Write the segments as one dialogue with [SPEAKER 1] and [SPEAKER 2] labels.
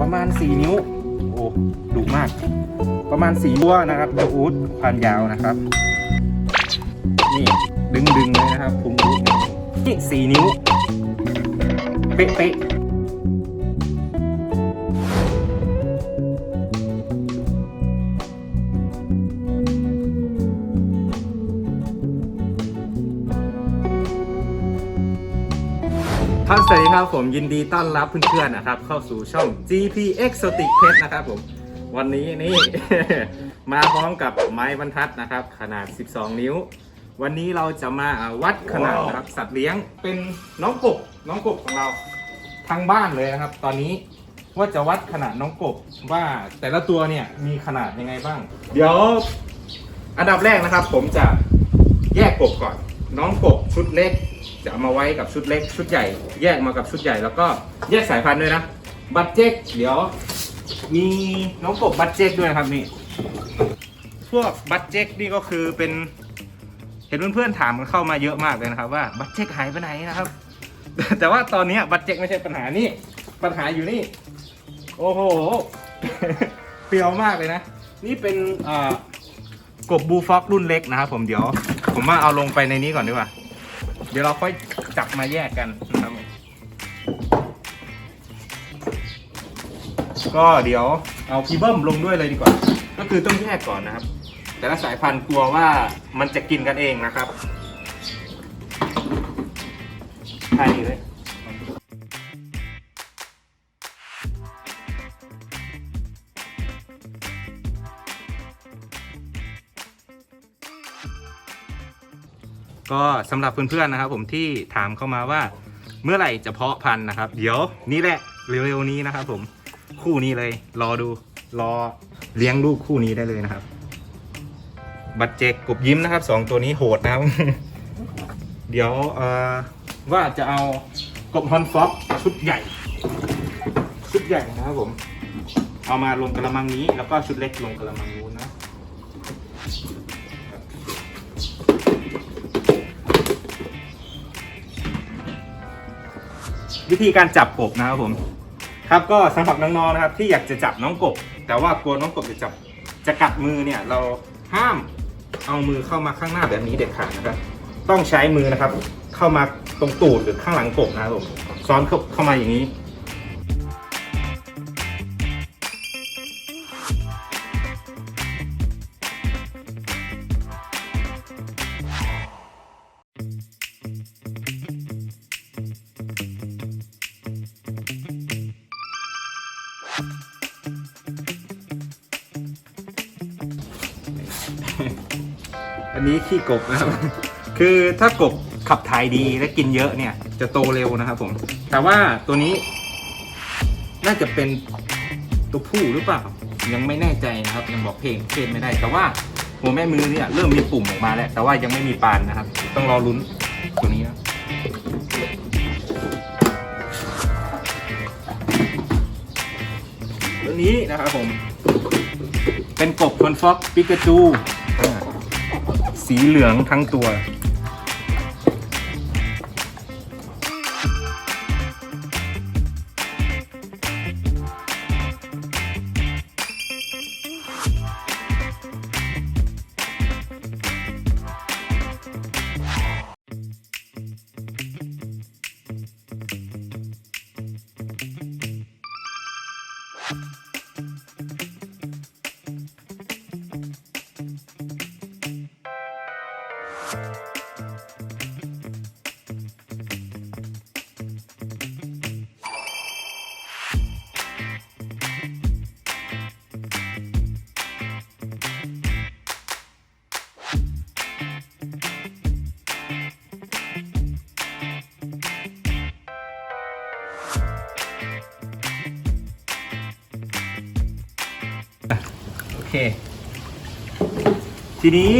[SPEAKER 1] ประมาณ 4 นิ้ว โอ้ดุมาก ประมาณ4ตัวนะครับเจ้าอูดความยาวนะครับ นี่ดึงดึงๆเลยนะครับพุงอูดนี่สี่นิ้ว เป๊ะเป๊ะ ครับสวัสดีครับผมยินดีต้อนรับเพื่อนๆนะครับ เข้าสู่ช่อง GP Exotic Pet นะครับผมวันนี้นี่ มาพร้อมกับไม้บรรทัดนะครับ ขนาด 12 นิ้ว วันนี้เราจะมาอ่าวัดขนาดนะครับสัตว์เลี้ยงเป็นน้องกบน้องกบของเราทางบ้านเลยนะครับ ตอนนี้ว่าจะวัดขนาดน้องกบว่าแต่ละตัวเนี่ยมีขนาดยังไงบ้าง เดี๋ยวอันดับแรกนะครับ ผมจะแยกกบก่อน น้องกบชุดเล็กจะเอามาไว้กับชุดเล็ก ชุดใหญ่ แยกมากับชุดใหญ่แล้วก็แยกสายพันธุ์ด้วยนะบัตเจ็กเดี๋ยว มีน้องกบบัตเจ็กด้วยนะครับนี่พวกบัตเจ็กนี่ก็คือเป็นเห็นเพื่อนๆถามกันเข้ามาเยอะมากเลยนะครับ ว่าบัตเจ็กหายไปไหนนะครับ แต่ว่าตอนนี้บัตเจ็กไม่ใช่ปัญหานี่ปัญหาอยู่นี่ โอ้โหเปรียวมากเลยนะ นี่เป็นกบบูฟ็อกรุ่นเล็กนะครับผมเดี๋ยว ผมว่าเอาลงไปในนี้ก่อนดีกว่า เดี๋ยวเราค่อยจับมาแยกกันนะครับก็เดี๋ยวเอาพีเบิ้มลงด้วยเลยดีกว่า ก็คือต้องแยกก่อนนะครับ แต่ละสายพันธุ์กลัวว่ามันจะกินกันเองนะครับใช่เลย ก็สำหรับเพื่อนๆนะครับ ผมที่ถามเข้ามาว่าเมื่อไหร่จะเพาะพันธุ์นะครับ เดี๋ยวนี่แหละเร็วๆนี้นะครับ ผมคู่นี้เลย รอดูรอเลี้ยงลูกคู่นี้ได้เลยนะครับ บัตเจกกบยิ้มนะครับสองตัวนี้โหดนะครับ เดี๋ยวเอ่อว่าจะเอากบฮอนฟ็อกชุดใหญ่ ชุดใหญ่นะครับผม เอามาลงกระมังนี้ แล้วก็ชุดเล็กลงกระมังนู้ วิธีการจับกบนะครับผม ครับก็สำหรับน้องๆนะครับที่อยากจะจับน้องกบ แต่ว่ากลัวน้องกบจะจับจะกัดมือเนี่ยเราห้ามเอามือเข้ามาข้างหน้าแบบนี้เด็ดขาดนะครับ ต้องใช้มือนะครับ เข้ามาตรงตูดหรือข้างหลังกบนะครับผมซ้อนเข้าเข้ามาอย่างนี้ นนี้ขี้กบนะครับ คือถ้ากบขับถ่ายดีและกินเยอะเนี่ย จะโตเร็วนะครับผม แต่ว่าตัวนี้ น่าจะเป็นตัวผู้หรือเปล่า ยังไม่แน่ใจนะครับ ยังบอกเพลงเพศไม่ได้ แต่ว่าหัวแม่มือเนี่ยเริ่มมีปุ่มออกมาแล้ว แต่ว่ายังไม่มีปานนะครับ ต้องรอลุ้นตัวนี้นะตัวนี้นะครับผม เป็นกบคอนฟ็อกปิกาจูอ สีเหลืองทั้งตัว เค ทีนี้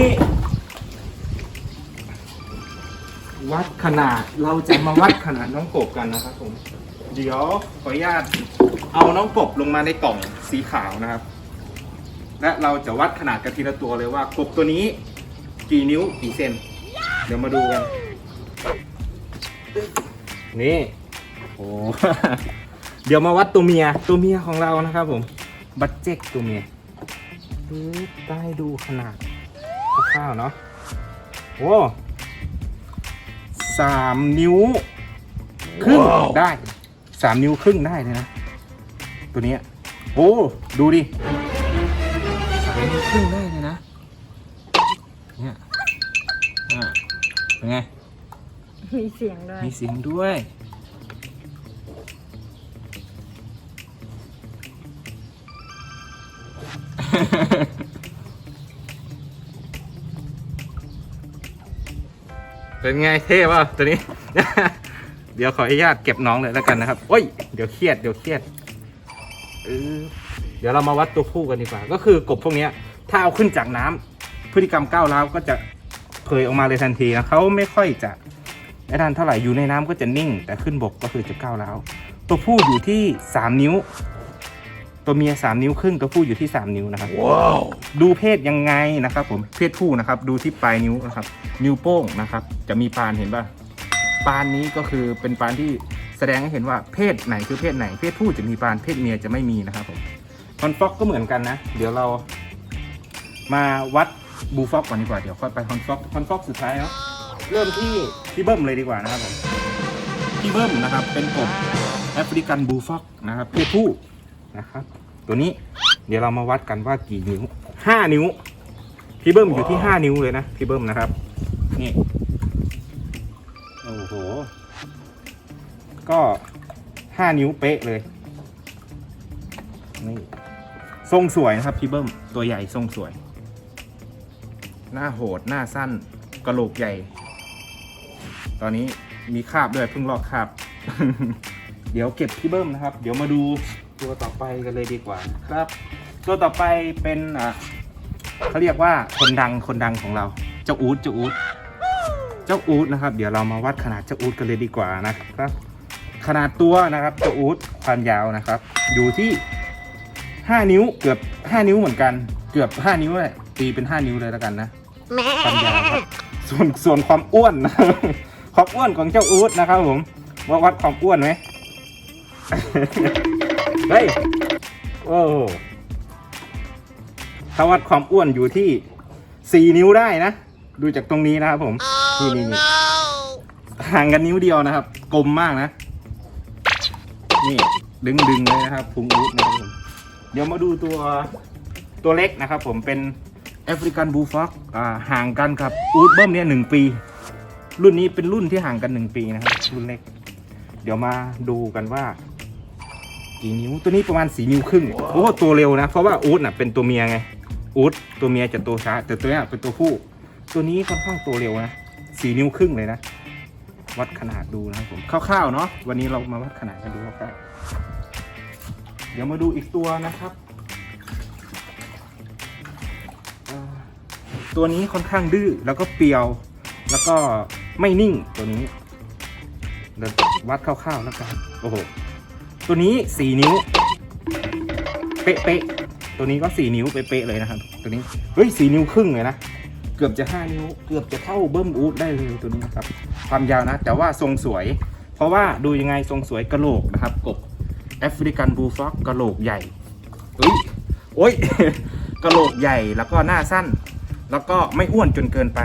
[SPEAKER 1] วัดขนาดเราจะมาวัดขนาดน้องกบกันนะครับผม เดี๋ยวขออนุญาตเอาน้องกบลงมาในกล่องสีขาวนะครับ และเราจะวัดขนาดกันทีละตัวเลยว่ากบตัวนี้กี่นิ้วกี่เซนเดี๋ยวมาดูกัน นี่โอ้เดี๋ยวมาวัดตัวเมียตัวเมียของเรานะครับผม บัตเจ็กตัวเมีย ปึ๊บได้ดูขนาดคร่าวๆเนาะโอ้สามนิ้ว ครึ่งได้สามนิ้วครึ่งได้เลยนะ ตัวเนี้ยโอ้ดูดิสามนิ้วครึ่งได้เลยนะเนี่ยอ่าเป็นไง
[SPEAKER 2] มีเสียงด้วย
[SPEAKER 1] มีเสียงด้วย เป็นไงเท่ป่ะตัวนี้ เดี๋ยวขออนุญาตเก็บน้องเลยแล้วกันนะครับโอ้ยเดี๋ยวเครียดเดี๋ยวเครียดเออเดี๋ยวเรามาวัดตัวผู้กันดีกว่า ก็คือกบพวกนี้ถ้าเอาขึ้นจากน้ำพฤติกรรมก้าวร้าวก็จะเผยออกมาเลยทันทีนะเขาไม่ค่อยจะไอ้ด้านเท่าไหร่อยู่ในน้ำก็จะนิ่ง แต่ขึ้นบกก็คือจะก้าวร้าวตัวผู้อยู่ที่ 3 นิ้ว ตัวเมีย 3 นิ้วครึ่งตัวผู้อยู่ที่ 3 นิ้วนะครับดูเพศยังไงนะครับผมเพศผู้นะครับดูที่ปลายนิ้วนะครับ นิ้วโป้งนะครับ จะมีปานเห็นป่ะปานนี้ก็คือเป็นปานที่แสดงให้เห็นว่าเพศไหนคือเพศไหน เพศผู้จะมีปานเพศเมียจะไม่มีนะครับผมคอนฟ็อกก็เหมือนกันนะ เดี๋ยวเรามาวัดบูฟ็อกก่อนดีกว่าเดี๋ยวค่อยไปคอนฟ็อกคอนฟ็อกสุดท้ายเนาะเริ่มที่พี่เบิ้มเลยดีกว่านะครับผมพี่เบิ้มนะครับ เป็นกบแอฟริกันบูฟ็อกนะครับเพศผู้ นะครับ ตัวนี้เดี๋ยวเรามาวัดกันว่ากี่นิ้วห้านิ้ว พี่เบิ้มอยู่ที่ห้านิ้วเลยนะพี่เบิ้มนะครับ นี่ โอ้โห ก็ห้านิ้วเป๊ะเลย นี่ ทรงสวยนะครับพี่เบิ้ม ตัวใหญ่ทรงสวย หน้าโหดหน้าสั้นกระโหลกใหญ่ ตอนนี้มีคาบด้วยเพิ่งลอกคาบ เดี๋ยวเก็บพี่เบิ้มนะครับ เดี๋ยวมาดู ตัวต่อไปกันเลยดีกว่าครับ ตัวต่อไปเป็นอะเขาเรียกว่าคนดังคนดังของเรา เจ้าอูดเจ้าอูดเจ้าอูดนะครับ เดี๋ยวเรามาวัดขนาดเจ้าอูดกันเลยดีกว่านะครับ ขนาดตัวนะครับเจ้าอูดความยาวนะครับ อยู่ที่ 5 นิ้วเกือบ 5 นิ้วเหมือนกัน เกือบ 5 นิ้วเลยตีเป็น 5 นิ้วเลยแล้วกันนะความยาวครับส่วนส่วนความอ้วนความอ้วนของเจ้าอูดนะครับผมว่าวัดความอ้วนไหม เฮ้ย โอ้โหถ้าวัดความอ้วนอยู่ที่สี่นิ้วได้นะ ดูจากตรงนี้นะครับผมนี่นี่นี่ห่างกันนิ้วเดียวนะครับ กลมมากนะ นี่ดึงดึงๆเลยนะครับพุงอูดนะครับผมเดี๋ยวมาดูตัวตัวเล็กนะครับผมเป็นแอฟริกันบูฟ็อกอ่าห่างกันครับอูดเบิ้มเนี่ยหนึ่งปี รุ่นนี้เป็นรุ่นที่ห่างกันหนึ่งปีนะครับ รุ่นเล็ก เดี๋ยวมาดูกันว่า กี่นิ้วตัวนี้ประมาณสี่นิ้วครึ่งโอ้ตัวเร็วนะ เพราะว่าอูดน่ะเป็นตัวเมียไงอูดตัวเมียจะโตช้า แต่ตัวเนี้ยเป็นตัวผู้ ตัวนี้ค่อนข้างตัวเร็วนะสี่นิ้วครึ่งเลยนะ วัดขนาดดูนะครับผมคร่าวๆเนาะวันนี้เรามาวัดขนาดกันดูคร่าวๆเดี๋ยวมาดูอีกตัวนะครับอ่าตัวนี้ค่อนข้างดื้อแล้วก็เปรียว แล้วก็ไม่นิ่งตัวนี้เดี๋ยววัดคร่าวๆแล้วกันโอ้โห ตัวนี้สี่นิ้ว เป๊ะๆตัวนี้ก็สี่นิ้วเป๊ะๆเลยนะครับ ตัวนี้ เฮ้ยสี่นิ้วครึ่งเลยนะ เกือบจะห้านิ้ว เกือบจะเท่าเบิ้มอูดได้เลยตัวนี้นะครับ ความยาวนะ แต่ว่าทรงสวย เพราะว่าดูยังไงทรงสวยกระโหลกนะครับ กบแอฟริกันบูฟ็อกกระโหลกใหญ่อุ้ยโอ้ยกระโหลกใหญ่แล้วก็หน้าสั้น แล้วก็ไม่อ้วนจนเกินไป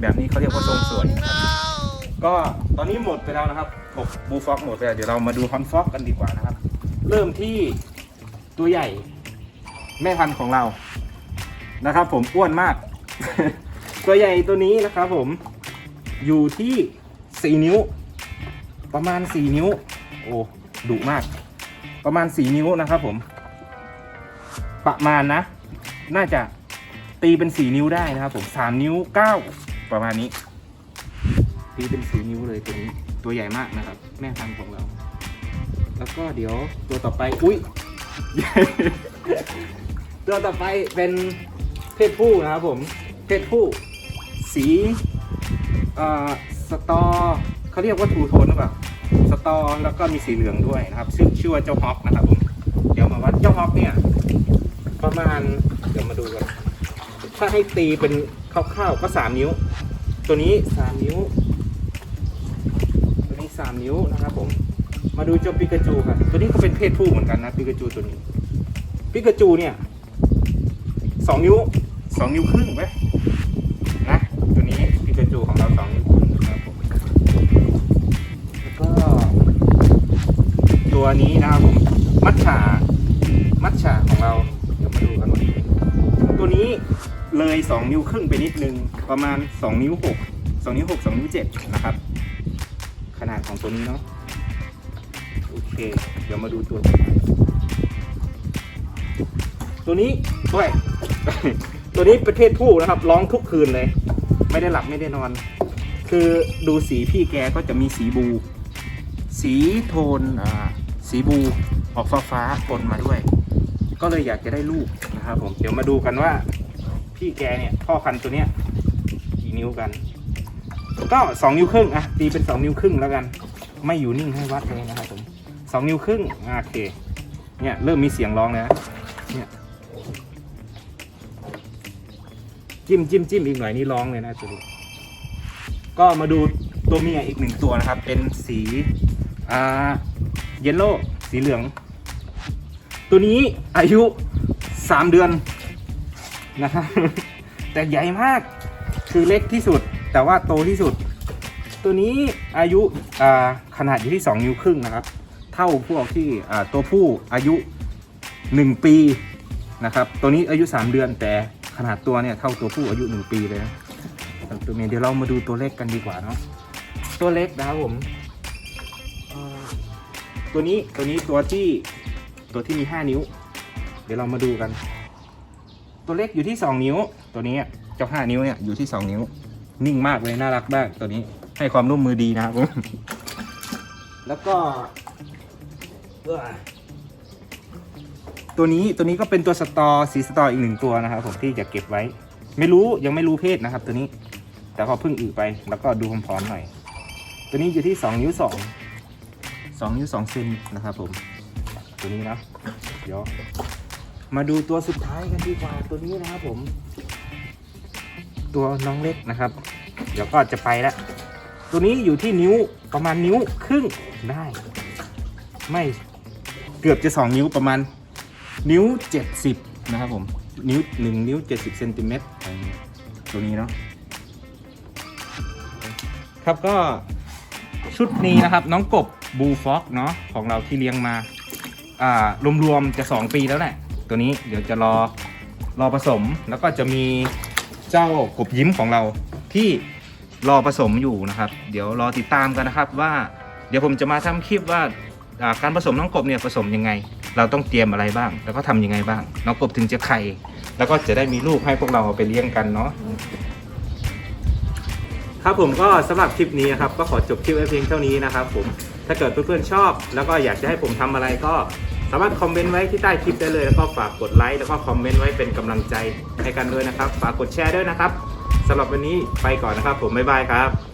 [SPEAKER 1] แบบนี้เขาเรียกว่าทรงสวย ก็ตอนนี้หมดไปแล้วนะครับ กบูฟ็อกหมดไปเดี๋ยวเรามาดูฮอนฟ็อกกันดีกว่านะครับ เริ่มที่ตัวใหญ่ แม่พันธุ์ของเรานะครับ ผมอ้วนมาก ตัวใหญ่ตัวนี้นะครับ ผมอยู่ที่สี่นิ้ว ประมาณสี่นิ้ว โอ้ดุมาก ประมาณสี่นิ้วนะครับ ผม ประมาณนะ น่าจะตีเป็นสี่นิ้วได้นะครับ ผมสามนิ้วเก้าประมาณนี้ตีเป็นสี่นิ้วเลยตัวนี้ ตัวใหญ่มากนะครับ แม่พันธุ์ของเรา แล้วก็เดี๋ยวตัวต่อไปอุ้ยตัวต่อไปเป็นเพศผู้นะครับผม เพศผู้ สีเอ่อสตอเขาเรียกว่าทูโทนหรือเปล่าสตอแล้วก็มีสีเหลืองด้วยนะครับชื่อชื่อว่าเจ้าฮอกนะครับผมเดี๋ยวมาวัดเจ้าฮอกเนี่ย ประมาณเดี๋ยวมาดูกันถ้าให้ตีเป็นคร่าวๆก็สามนิ้ว ตัวนี้สามนิ้ว ตัวนี้สามนิ้วนะครับผมมาดูเจ้าปิกาจูครับตัวนี้ก็เป็นเพศผู้เหมือนกันนะปิกาจูตัวนี้ปิกาจูเนี่ยสองนิ้วสองนิ้วครึ่งไหมนะตัวนี้ปิกาจูของเราสองนิ้วครึ่งนะครับผมแล้วก็ตัวนี้นะครับผมมัทฉามัทฉาของเราเดี๋ยวมาดูกันว่าตัวนี้เลยสองนิ้วครึ่งไปนิดนึงประมาณสองนิ้วหกสองนิ้วหกสองนิ้วเจ็ดนะครับ ขนาดของตัวนี้เนาะโอเค เดี๋ยวมาดูตัว ตัวนี้ด้วยตัวนี้ป็นเพศผู้นะครับ ร้องทุกคืนเลย ไม่ได้หลับไม่ได้นอน คือดูสีพี่แกก็จะมีสีบู สีโทนอ่าสีบูออกฟ้าฟ้าปนมาด้วย ก็เลยอยากจะได้ลูกนะครับผมเดี๋ยวมาดูกันว่า พี่แกเนี่ยพ่อพันธุ์ตัวเนี้ยกี่นิ้วกัน ก็สองนิ้วครึ่งอะตีเป็นสองนิ้วครึ่งแล้วกัน ไม่อยู่นิ่งให้วัดเลยนะครับผมสองนิ้วครึ่งโอเคเนี่ยเริ่มมีเสียงร้องแล้วนะเนี่ยจิ้มจิ้มจิ้มอีกหน่อยนี่ร้องเลยนะตัวนี้ก็มาดูตัวเมียอีกหนึ่งตัวนะครับ เป็นสีอ่าเยลโล่สีเหลือง ตัวนี้อายุสามเดือนนะครับแต่ใหญ่มากคือเล็กที่สุด แต่ว่าโตที่สุด ตัวนี้อายุขนาดอยู่ที่ 2 นิ้วครึ่งนะครับ เท่าพวกที่ตัวผู้อายุ 1 ปีนะครับ ตัวนี้อายุ 3 เดือนแต่ขนาดตัวเนี่ยเท่าตัวผู้อายุ 1 ปีเลยนะตัวเมียเดี๋ยวเรามาดูตัวเล็กกันดีกว่าเนาะตัวเล็กนะครับผมตัวนี้ตัวนี้ตัวที่ตัวที่มี 5 นิ้ว เดี๋ยวเรามาดูกัน ตัวเล็กอยู่ที่ 2 นิ้ว ตัวนี้เจ้า 5 นิ้วเนี่ยอยู่ที่ 2 นิ้ว นิ่งมากเลยน่ารักมากตัวนี้ ให้ความร่วมมือดีนะครับผมแล้วก็ตัวนี้ตัวนี้ก็เป็นตัวสตอสีสตออีกหนึ่งตัวนะครับผมที่จะเก็บไว้ ไม่รู้ยังไม่รู้เพศนะครับ ตัวนี้ แต่พอเพิ่งอือไป แล้วก็ดูผอมๆหน่อย ตัวนี้อยู่ที่สองนิ้วสองสองนิ้วสองเซนนะครับผม ตัวนี้นะเดี๋ยวมาดูตัวสุดท้ายกันดีกว่าตัวนี้นะครับผม ตัวน้องเล็กนะครับ เดี๋ยวก็จะไปแล้ว ตัวนี้อยู่ที่นิ้วประมาณนิ้วครึ่งได้ ไม่เกือบจะสองนิ้วประมาณ นิ้วเจ็ดสิบนะครับผม นิ้วหนึ่งนิ้วเจ็ดสิบเซนติเมตรตัวนี้เนาะครับก็ชุดนี้นะครับน้องกบบูฟ็อกเนาะของเราที่เลี้ยงมาอ่ารวมๆจะ 2 ปีแล้วแหละตัวนี้เดี๋ยวจะรอรอผสมแล้วก็จะมีเจ้ากบยิ้มของเราที่ รอผสมอยู่นะครับ เดี๋ยวรอติดตามกันนะครับว่า เดี๋ยวผมจะมาทำคลิปว่าการผสมน้องกบเนี่ยผสมยังไง เราต้องเตรียมอะไรบ้าง แล้วก็ทำยังไงบ้าง น้องกบถึงจะไข่ แล้วก็จะได้มีลูกให้พวกเราเอาไปเลี้ยงกันเนาะครับผมก็สำหรับคลิปนี้ครับก็ขอจบคลิปไว้เพียงเท่านี้นะครับผมถ้าเกิดเพื่อนๆชอบ แล้วก็อยากจะให้ผมทำอะไรก็สามารถคอมเมนต์ไว้ที่ใต้คลิปได้เลย แล้วก็ฝากกดไลค์แล้วก็คอมเมนต์ไว้เป็นกำลังใจให้กันด้วยนะครับ ฝากกดแชร์ด้วยนะครับ สำหรับวันนี้ไปก่อนนะครับ ผมบ๊ายบายครับ